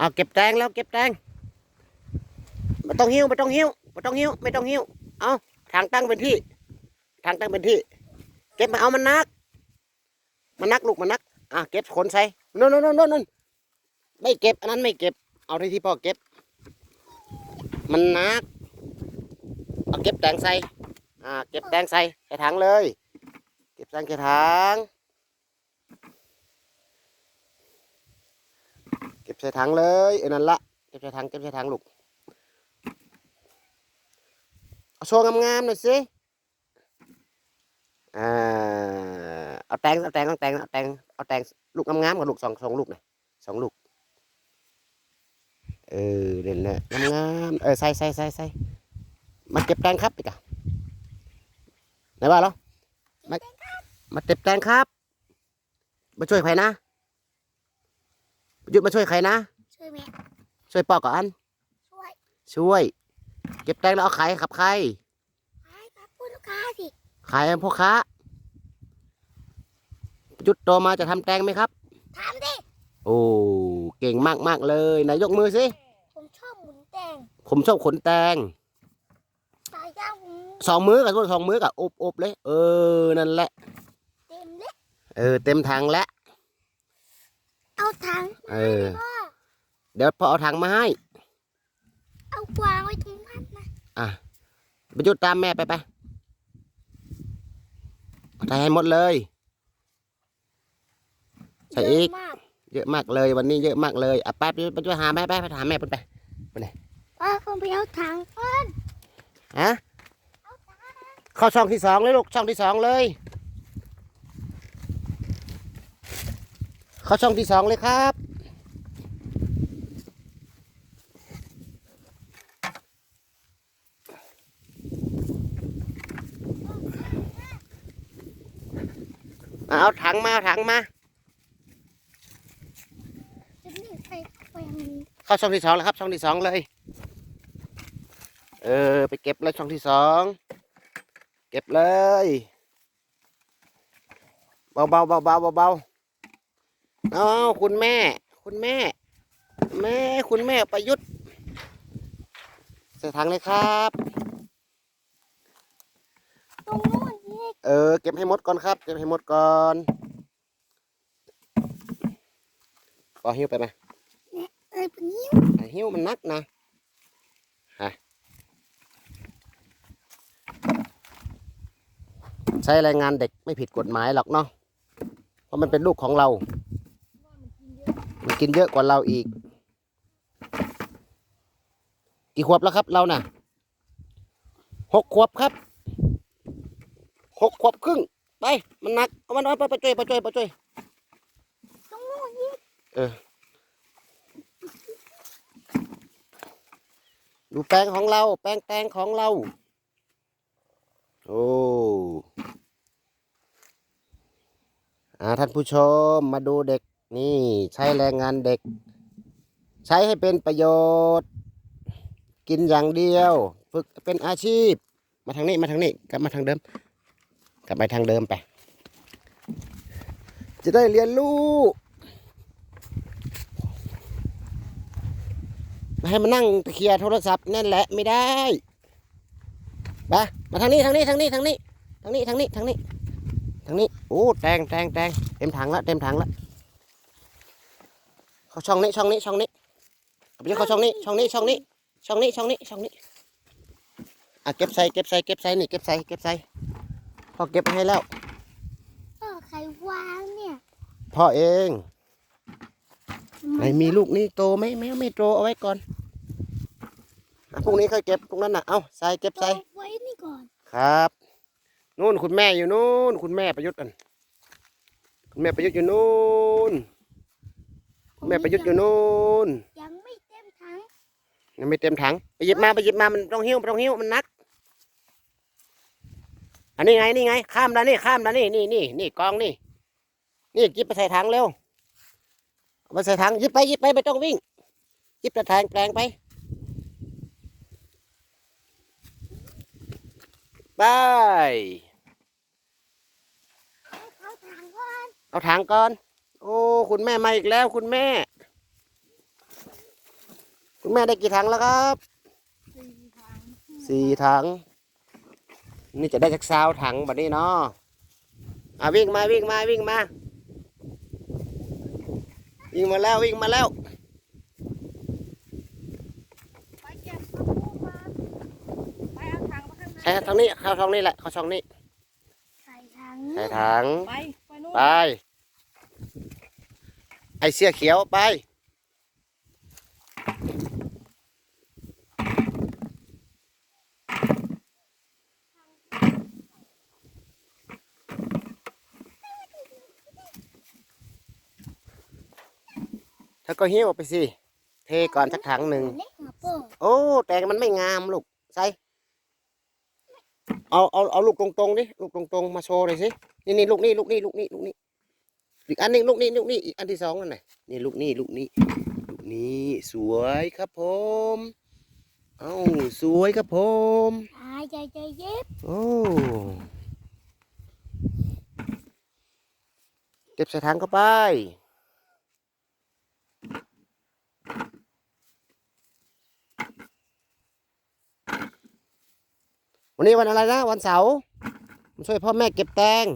เอาเก็บแตงแล้วเก็บแตงไม่ต้องหิ้วไม่ต้องหิ้วไม่ต้องหิ้วไม่ต้องหิ้วเอาทางตั้งเป็นที่ ทางตั้งเป็นที่ เก็บมาเอามันนัก มันนักลูกมันนัก อะเก็บขนใส่นู่นนู่นนู่นนู่นไม่เก็บอันนั้นไม่เก็บ เอาที่ที่พ่อเก็บ มันนัก เอาเก็บแตงใส่ อ่า เก็บแตงใส่ใส่ถังเลย เก็บแตงใส่ถัง ก็บใส่ถังเลยเออนั่นละเก็บใส่ถังเก็บใส่ถังลูกเอาโชว์งามๆหน่อยสิอ่าเอาแตงเอาแตงเอาแตงเอาแตงเอาแตงลูกงามๆกับลูกสองสองลูกหน่อยสองลูกเออเด่นเลยงามๆเออใส่ใส่ใส่ใส่มาเก็บแตงครับอีกอะไหนว่าเหรอมามาเก็บแตงครับ มาช่วยใครนะ หยุดมาช่วยใครนะ ช่วยแม่ ช่วยปอกก่อนช่วย ช่วย เก็บแตงแล้วเอาขายให้ขับใครให้กับผู้ลูกค้าสิ ขายให้พ่อค้าจุดโตมาจะทำแตงไหมครับ ทำดิ โอ้ เก่งมากมากๆเลยไหนายกมือสิ ผมชอบหมุนแตงผมชอบขนแตง ตายย่างผมสองมือกับสองมือกับอบอบเลย เออ นั่นแหละ เต็มเลยเออ เต็มถังแล้ว เอาถังเออพ่อเดี๋ยวพอเอาถังมาให้ เอาวางไว้ตรงนั้นนะอะไปจุดตามแม่ไปไปเอาใส่ให้หมดเลย ใส่อีกเยะมากเยอะมากเลยวันนี้เยอะมากเลยอะไปไปไปช่วยหาแม่ไปไปหาแม่ไปไปพ่อผมไปเอาถังก่อน ฮะเข้าช่องที่สองเลยลูกช่องที่สองเลย เข้าช่องที่สองเลยครับ เอาถังมาเอาถังมา จะนี่ไปไปอันนี้เข้าช่องที่สองแล้วครับ ช่องที่สองเลย เออ ไปเก็บเลยช่องที่สอง เก็บเลย เบาเบาเบาเบาเบา เบาๆเอาคุณแม่ คุณแม่ แม่คุณแม่ประยุทธ์ใส่ถังเลยครับ ตรงนู้นนี่เออ เก็บให้หมดก่อนครับ เก็บให้หมดก่อนปอหิ้วไปไหมเอ้ยเป็นนิ้วอะหิ้วมันนักนะฮะใช้แรงงานเด็กไม่ผิดกฎหมายหรอกเนาะเพราะมันเป็นลูกของเรามัน กินเยอะกว่าเราอีก กี่ขวบแล้วครับเราน่ะหกขวบครับหกขวบครึ่ง ไป มันหนัก เอามันไปไปช่วยไปช่วยไปช่วยตรงนู้นนี่ดูแปลงของเรา แปลงแตงของเรา โอ้อาท่านผู้ชมมาดูเด็ก นี่ใช้แรงงานเด็ก ใช้ให้เป็นประโยชน์ กินอย่างเดียว ฝึกเป็นอาชีพ มาทางนี้มาทางนี้กลับมาทางเดิม กลับไปทางเดิมไป จะได้เรียนรู้ไม่ให้มานั่งเคลียร์โทรศัพท์นั่นแหละไม่ได้ไปมาทางนี้ทางนี้ทางนี้ทางนี้ทางนี้ทางนี้ทางนี้ทางนี้โอ้แตงแตงแตงเต็มถังละเต็มถังละ เข้าช่องนี้ช่องนี้ช่องนี้เอาไปเข้าช่องนี้ช่องนี้ช่องนี้ช่องนี้ช่องนี้ช่องนี้อะเก็บใส่เก็บใส่เก็บใส่นี่เก็บใส่เก็บใส่พอเก็บให้แล้วพ่อใครวางเนี่ยพ่อเองไหนมีลูกนี่โตไหมไม่ไม่โตเอาไว้ก่อนอะพรุ่งนี้ค่อยเก็บพรุ่งนั้นน่ะเอาใส่เก็บใส่เอาไว้นี่ก่อนครับนู่นคุณแม่อยู่นู่นคุณแม่ประยุทธ์อันคุณแม่ประยุทธ์อยู่นู่นคุณ แม่ประยุทธ์อยู่นู่นยังไม่เต็มถังยังไม่เต็มถังไปหยิบมาไปหยิบมามันต้องหิ้วมันต้องหิ้วมันหนัก อันนี้ไงนี่ไง ข้ามแล้วนี่ข้ามแล้วนี่นี่นี่นี่กองนี่ นี่หยิบไปใส่ถังเร็วเอาไปใส่ถังหยิบไปหยิบไปไม่ต้องวิ่งหยิบแต่แทงแปลงไปไปเอาถังก่อนเอาถังก่อน โอ้ คุณแม่มาอีกแล้ว คุณแม่ คุณแม่ได้กี่ถังแล้วครับสี่ถังสี่ถัง นี่จะได้จากซาวถังแบบนี้เนาะอะวิ่งมาวิ่งมาวิ่งมา วิ่งมาแล้ววิ่งมาแล้วไปเก็บมะม่วงมาไปเอาถังมาข้างในใช่ทางนี้เข้าช่องนี้แหละเข้าช่องนี้ใส่ถังใส่ถังไปไปนู่น ไปไอเสื้อเขียวไปถ้าก็หิ้วไปสิ เทก่อนสักถังหนึ่งเล็กมาโป้โอ้ แต่มันไม่งามลูก ใส่ เอา เอา เอาลูกตรงๆดิ ลูกตรงๆ มาโชว์หน่อยสิ นี่นี่ลูกนี่ ลูกนี่ ลูกนี่ ลูกนี่ อีกอันหนึ่งลูกนี่ลูกนี่อีกอันที่สองนั่นไหนะนี่ลูกนี่ลูกนี่ลูกนี้สวยครับผม เอ้าสวยครับผมตายใจใจเย็บโอ้เก็บใส่ถังเข้าไปวันนี้วันอะไรนะ วันเสาร์มาช่วยพ่อแม่เก็บแตง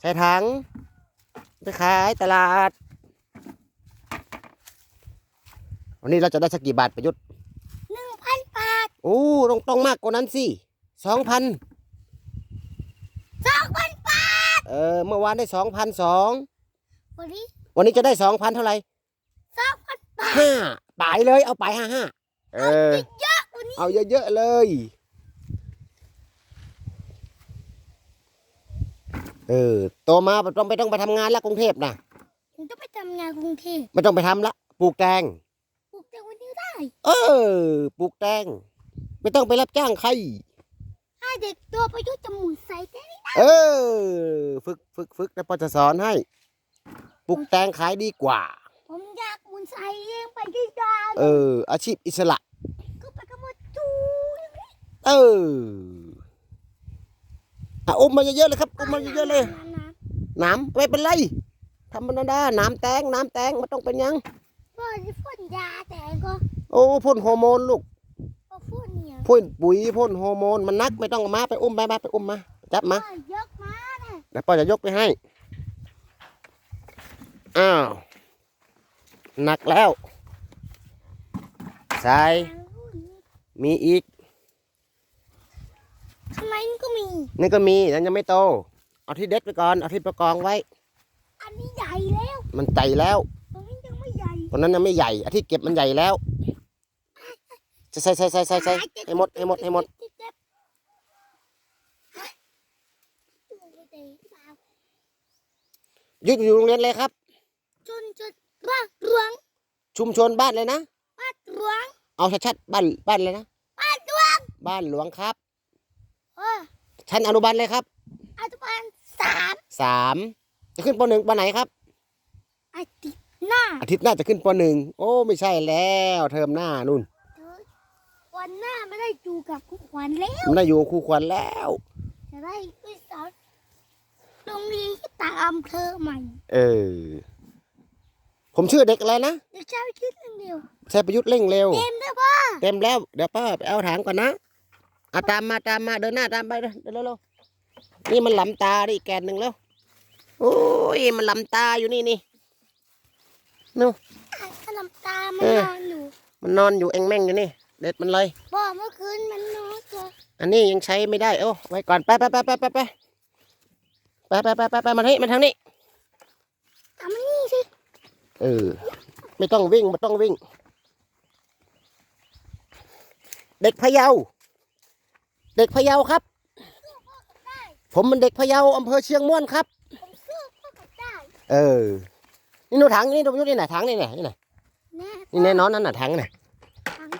ใส่ถัง ไปขายตลาด วันนี้เราจะได้สักกี่บาทประยุทธ์หนึ่งพันบาทโอ้ต้องต้องมากกว่านั้นสิสองพันสองพันบาท เออ เมื่อวานได้สองพันสองวันนี้ วันนี้จะได้สองพันเท่าไหร่สองพันบาทห้าปลายเลย เอาไปห้าห้าเออเยอะวันนี้เอาเยอะๆเลย เออโตมาไม่ต้องไปต้องไปทำงานแล้วกรุงเทพนะถึงต้องไปทำงานกรุงเทพไม่ต้องไปทำละปลูกแตงปลูกแต่วันนี้ได้เออปลูกแตงไม่ต้องไปรับจ้างใครถ้าเด็กตัวประยุทธ์จะหมุนใส่ได้เออ ฝึกฝึกฝึกแล้วพอจะสอนให้ปลูกแตงขายดีกว่า ผมอยากหมุนใส่เองไปที่ดาวเออ อาชีพอิสระก็ไปกระโมดจูเออ อะอุ้มมาเยอะๆเลยครับอุ้มมาเยอะๆเลยนะน้ำไม่เป็นไรธรรมดาน้ำแตงน้ำแตงมันต้องเป็นหยังพ่อที่พ่นยาแต่ก็โอ้พ่นฮอร์โมนลูกพ่อพ่นเนี่ยพ่นปุ๋ยพ่นฮอร์โมนมันนักไม่ต้องเอามาไปอุ้มไปมาไปอุ้มมาจับมาพ่อยกมาเนี่ยเดี๋ยวพ่อจะยกไปให้อ้าวหนักแล้วใส่มีอีก ทำไมมั นก็มีนี่ก็มีแต่ยังไม่โต เอาที่เด็ดไปก่อน เอาที่ประกองไว้ อันนี้ใหญ่แล้วมันใจแล้วตรงนี้ยังไม่ใหญ่ตอนนั้นยังไม่ใหญ่อาที่เก็บมันใหญ่แล้วใส่ใส่ใส่ใส่ใส่ใส่ให้หมดให้หมดให้หมดเจ็บดูไม่ได้เปล่ายึดอยู่โรงเรียนเลยครับจนจนบ้านหลวง ชุมชนบ้านเลยนะ บ้านหลวง เอาชัดๆบ้านบ้านเลยนะ บ้านหลวง บ้านหลวงครับเออ ชั้นอนุบาลเลยครับอนุบาลสามสามจะขึ้นปหนึ่งปไหนครับ อาทิตย์หน้าอาทิตย์หน้าจะขึ้นปหนึ่งโอ้ไม่ใช่แล้วเทอมหน้านู่นเธอวันหน้าไม่ได้อยู่กับคุณขวัญแล้วมันได้อยู่กับครูขวัญแล้วจะได้ไปสอนโรงเรียนที่ต่างอำเภอใหม่เออผมชื่อเด็กอะไรนะเด็กชายคิดเรื่องเดียวชัยประยุทธ์เร่งเร็ว เต็มได้ป่ะเต็มแล้วเดี๋ยวป้าไปเอาถังก่อนนะเอาตามมาตามมาเดินหน้าตามไปเดินเร็วๆนี่มันหลำตาดิแกนหนึ่งแล้วโอ้ยมันหลำตาอยู่นี่นี่ขนมตามันเออนอนอยู่มันนอนอยู่เองแม่งอยู่นี่ เด็ดมันเลยบอกเมื่อคืนมันนอนตัวอันนี้ยังใช้ไม่ได้โอ้ไว้ก่อนไปไปไปไปไปไปไปไปไปไปไปมาทางนี้มาทางนี้ทำนี่สิเออไม่ต้องวิ่งไม่ต้องวิ่ง เด็กพะเยา เด็กพะเยาครับได้ผมเป็นเด็กพะเยาอำเภอเชียงม่วนครับ ผมซื้อพ่อกับได้เออ นี่หนูถังนี่ดูยุนี่ไหนะถังนี่ไหนะนี่ไหนะแน่นี่แน่นอนนั่นน่ะถังน่ะทั้ง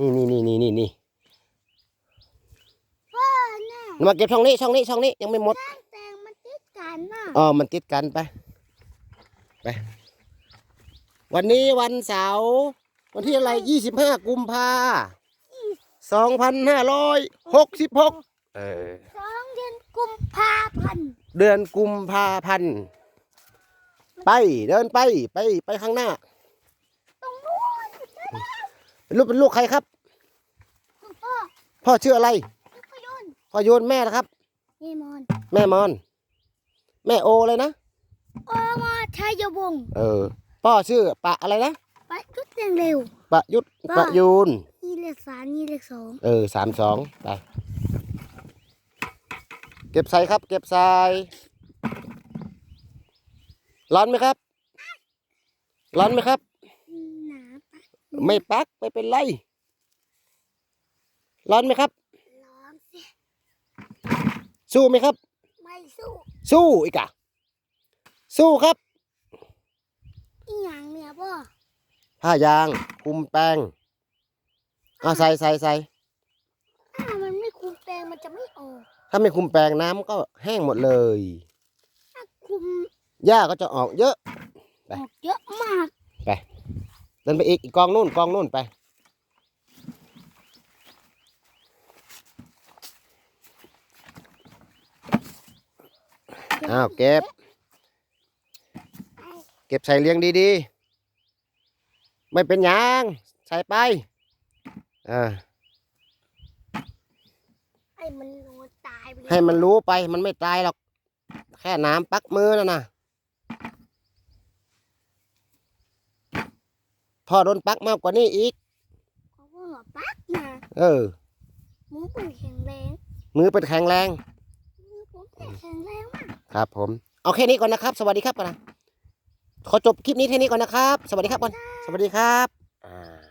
นี่นี่นี่นี่นี่นี่พ่อแน่มาเก็บช่องนี้ช่องนี้ช่องนี้ยังไม่หมดแตงแตงมันติดกันน่ะอ๋อมันติดกันไปไปวันนี้วันเสาร์วันที่อะไรยี่สิบห้ากุมภา สองพันห้าร้อยหกสิบหกเออสองเดือนกุมภาพันธ์เดือนกุมภาพันธ์ไปเดินไปไปไปข้างหน้าตรงนู้นเป็นลูกเป็นลูกใครครับ คุณพ่อพ่อชื่ออะไรลูกพยุนพ่อโยนแม่นะครับ เยมอนแม่มอน แม่โอเลยนะโอมาชัยวงศ์เออพ่อชื่อปะอะไรนะ ไปจุดเร็วเร็วปะยุทธป้าปะยูน นี่เลขสามนี่เลขสองเออสามสองไปเก็บใส่ครับ เก็บใส่ร้อนไหมครับ ร้อนไหมครับ หนาปะไม่ปักไม่เป็นไร ร้อนไหมครับ ร้อนสิสู้ไหมครับ ไม่สู้สู้อีกอะสู้ครับ อีหยังเนี่ยพ่อผ้ายางคุมแป้ง เอาใส่ใส่ใส่ถ้ามันไม่คุมแปลงมันจะไม่ออกถ้าไม่คุมแป้งน้ำก็แห้งหมดเลย ถ้าคุมหญ้าก็จะออกเยอะไปออกเยอะมาก เดินไปอีกอีกกองนู่นกองนู่นไป อ้าวเก็บ เก็บใส่เลี้ยงดีๆ ไม่เป็นหยางใส่ไป อ่าให้มันรู้ตายไปเลยให้มันรู้ไปมันไม่ตายหรอก แค่น้ำปักมือนะนะพ่อโดนปักมากกว่านี้อีกเพราะว่าหัวปักนะเออหมูเป็นแข็งแรงมือเป็นแข็งแรงมือผมเป็นแข็งแรงมากครับ ผมเอาแค่นี้ก่อนนะครับ สวัสดีครับก่อนนะขอจบคลิปนี้แค่นี้ก่อนนะครับ สวัสดีครับก่อนสวัสดีครับอ่า